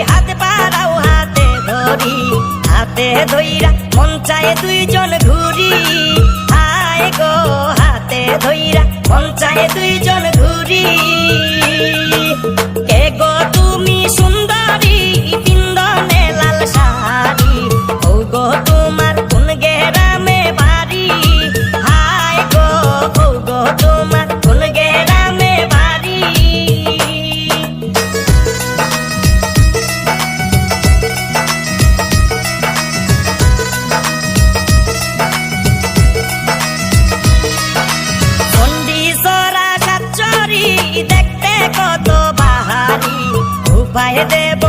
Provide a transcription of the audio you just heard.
হাত বাড়াও হাতে ধরি, হাতে ধইরা মন চায় দুইজন ঘুরি। হায় গো, হাতে ধইরা মন চায় দুইজন ঘুরি। কে তুমি সুন্দর সাচরি দেখতে কত বাহারি উপায় দেব